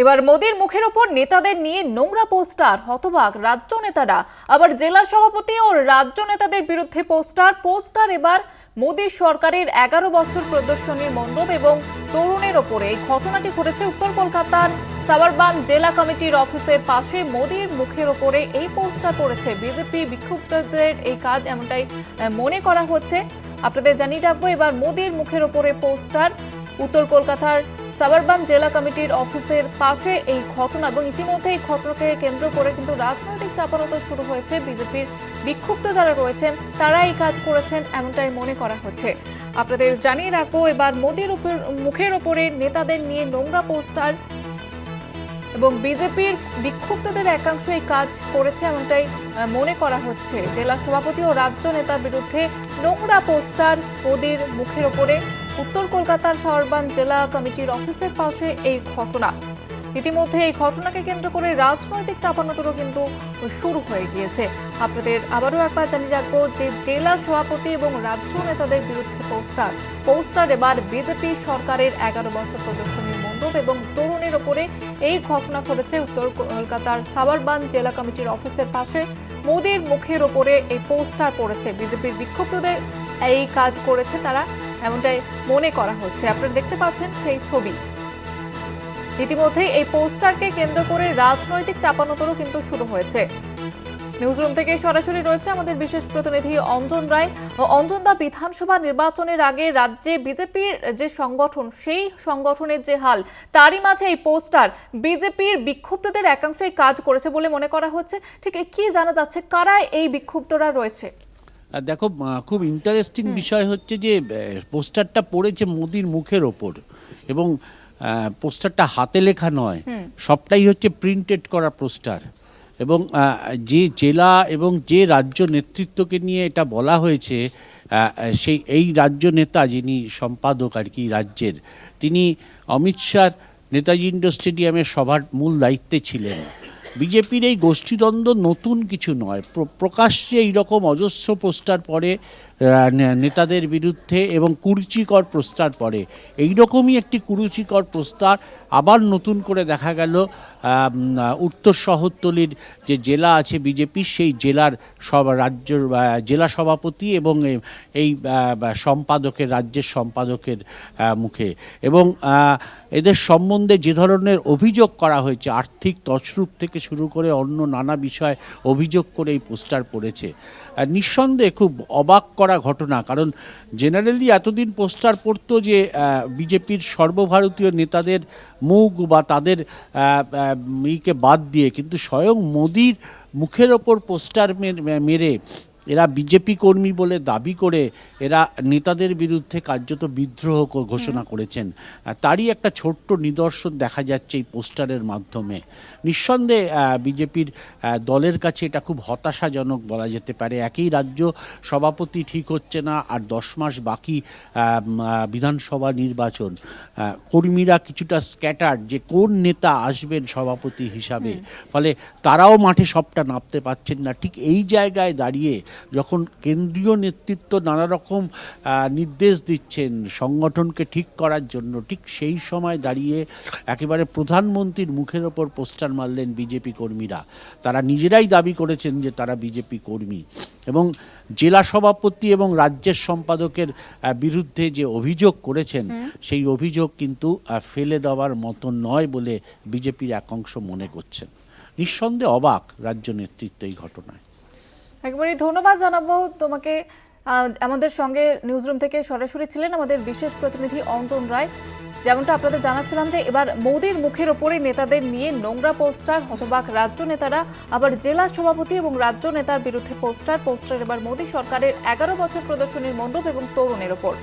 এবার মোদীর মুখের ওপর নেতাদের নিয়ে নোংরা পোস্টার, হতবাক রাজ্য নেতারা। আবার জেলা সভাপতি ও রাজ্য নেতাদের বিরুদ্ধে পোস্টার পোস্টার এবার মোদীর সরকারের এগারো বছর প্রদর্শনীর মণ্ডপ এবং তরুণের ওপরে। এই ঘটনাটি ঘটেছে উত্তর কলকাতার সাবারবান জেলা কমিটির অফিসের পাশে। মোদীর মুখের ওপরে এই পোস্টার পড়েছে। বিজেপি বিক্ষুব্ধদের এই কাজ এমনটাই মনে করা হচ্ছে। আপনাদের জানিয়ে রাখব, এবার মোদীর মুখের ওপরে পোস্টার। উত্তর কলকাতার সাবারবান জেলা কমিটির অফিসের পাশে এই ঘটনা এবং ইতিমধ্যে এই ঘটনাকে কেন্দ্র করে কিন্তু রাজনৈতিক চাপানত শুরু হয়েছে। বিজেপির বিক্ষুব্ধ যারা রয়েছেন, তারা এই কাজ করেছেন এমনটাই মনে করা হচ্ছে। আপনাদের জানিয়ে রাখব, এবার মোদীর উপর, মুখের ওপরে নেতাদের নিয়ে নোংরা পোস্টার এবং বিজেপির বিক্ষুব্ধদের একাংশ এই কাজ করেছে এমনটাই মনে করা হচ্ছে। জেলা সভাপতি ও রাজ্য নেতার বিরুদ্ধে নোংরা পোস্টার মোদীর মুখের ওপরে। উত্তর কলকাতার সাওয়ারবান জেলা কমিটির অফিসের পাশে এই ঘটনা। ইতিমধ্যে এই ঘটনাকে কেন্দ্র করে রাজনৈতিক চাপানোতরও কিন্তু শুরু হয়ে গিয়েছে। আপনাদের আবারও একবার জানিয়ে রাখব যে জেলা সভাপতি এবং রাজ্য নেতাদের বিরুদ্ধে পোস্টার। পোস্টার এবার বিজেপি সরকারের এগারো বছর প্রদর্শনীর মণ্ডপ এবং তরুণের ওপরে এই ঘটনা ঘটেছে উত্তর কলকাতার সাবারবান জেলা কমিটির অফিসের পাশে। মোদীর মুখের ওপরে এই পোস্টার পড়েছে। বিজেপির বিক্ষুব্ধদের এই কাজ করেছে তারা। এমনটাই মনে করা হচ্ছে। আপনারা দেখতে পাচ্ছেন সেই ছবি। ইতিমধ্যে এই পোস্টারকে কেন্দ্র করে রাজনৈতিক চাপানোতরও কিন্তু শুরু হয়েছে। নিউজরুম থেকে সরাসরি রয়েছে আমাদের বিশেষ প্রতিনিধি অঞ্জন রায়। অঞ্জন দা, বিধানসভা নির্বাচনের আগে রাজ্যে বিজেপির যে সংগঠন, সেই সংগঠনের যে হাল, তারই মাঝে এই পোস্টার বিজেপির বিক্ষুব্ধদের একাংশই কাজ করেছে বলে মনে করা হচ্ছে। ঠিক কি জানা যাচ্ছে? কারা এই বিক্ষুব্ধরা রয়েছে? দেখো খুব ইন্টারেস্টিং বিষয় হচ্ছে যে পোস্টারটা পড়েছে মোদির মুখের ওপর এবং পোস্টারটা হাতে লেখা নয় সবটাই হচ্ছে প্রিন্টেড করা পোস্টার এবং যে জেলা এবং যে রাজ্য নেতৃত্বকে নিয়ে এটা বলা হয়েছে সেই এই রাজ্য নেতা যিনি সম্পাদক আর কি রাজ্যের তিনি অমিত শাহ নেতাজি ইন্ডোর স্টেডিয়ামের সভার মূল দায়িত্বে ছিলেন। বিজেপির এই গোষ্ঠীদ্বন্দ্ব নতুন কিছু নয়। প্র- প্রকাশ্যে এইরকম অজস্র পোস্টার নে- নেতাদের বিরুদ্ধে এবং কুরুচিকর প্রস্তার পড়ে এইরকমই একটি কুরুচিকর প্রস্তার আবার নতুন করে দেখা গেল উত্তর শহরতলির যে জেলা আছে বিজেপির সেই জেলার সব রাজ্য জেলা সভাপতি এবং এই সম্পাদকের, রাজ্যের সম্পাদকের মুখে। এবং এদের সম্বন্ধে যে ধরনের অভিযোগ করা হয়েছে, আর্থিক তছরূপ থেকে শুরু করে অন্য নানা বিষয় অভিযোগ করে এই পোস্টার পড়েছে। নিঃসন্দেহে খুব অবাক করা ঘটনা। কারণ জেনারেলি এতদিন পোস্টার পড়তো যে বিজেপির সর্বভারতীয় নেতাদের মুখ বা তাদের ইকে বাদ দিয়ে। কিন্তু স্বয়ং মোদির মুখের ওপর পোস্টার মেরে এরা বিজেপি কর্মী বলে দাবি করে এরা নেতাদের বিরুদ্ধে কার্যত বিদ্রোহ ঘোষণা করেছেন। তারই একটা ছোট্ট নিদর্শন দেখা যাচ্ছে এই পোস্টারের মাধ্যমে। নিঃসন্দেহে বিজেপির দলের কাছে এটা খুব হতাশাজনক বলা যেতে পারে। একই রাজ্য সভাপতি ঠিক হচ্ছে না আর দশ মাস বাকি বিধানসভা নির্বাচন। কর্মীরা কিছুটা স্ক্যাটার যে কোন নেতা আসবেন সভাপতি হিসাবে। ফলে তারাও মাঠে সবটা নামতে পারছেন না। ঠিক এই জায়গায় দাঁড়িয়ে যখন কেন্দ্রীয় নেতৃত্ব নানা রকম নির্দেশ দিচ্ছেন সংগঠনকে ঠিক করার জন্য ঠিক সেই সময় দাঁড়িয়ে একেবারে প্রধানমন্ত্রীর মুখের ওপর পোস্টার মারলেন বিজেপি কর্মীরা। তারা নিজেরাই দাবি করেছেন যে তারা বিজেপি কর্মী। এবং জেলা সভাপতি এবং রাজ্যের সম্পাদকের বিরুদ্ধে যে অভিযোগ করেছেন সেই অভিযোগ কিন্তু ফেলে দেওয়ার মতো নয় বলে বিজেপির একাংশ মনে করছেন। নিঃসন্দেহে অবাক রাজ্য নেতৃত্ব এই ঘটনায়। একবারই ধন্যবাদ জানাব। তোমাকে আমাদের সঙ্গে নিউজরুম থেকে সরাসরি ছিলেন আমাদের বিশেষ প্রতিনিধি অঞ্জন রায়। যেমনটা আপনাদের জানাচ্ছিলাম যে এবার মোদীর মুখের ওপরে নেতাদের নিয়ে নোংরা পোস্টার হতবাক রাজ্য নেতারা, আবার জেলা সভাপতি এবং রাজ্য নেতার বিরুদ্ধে পোস্টার পোস্টার এবার মোদী সরকারের এগারো বছর প্রদর্শনীর মণ্ডপ এবং তরুণের ওপর।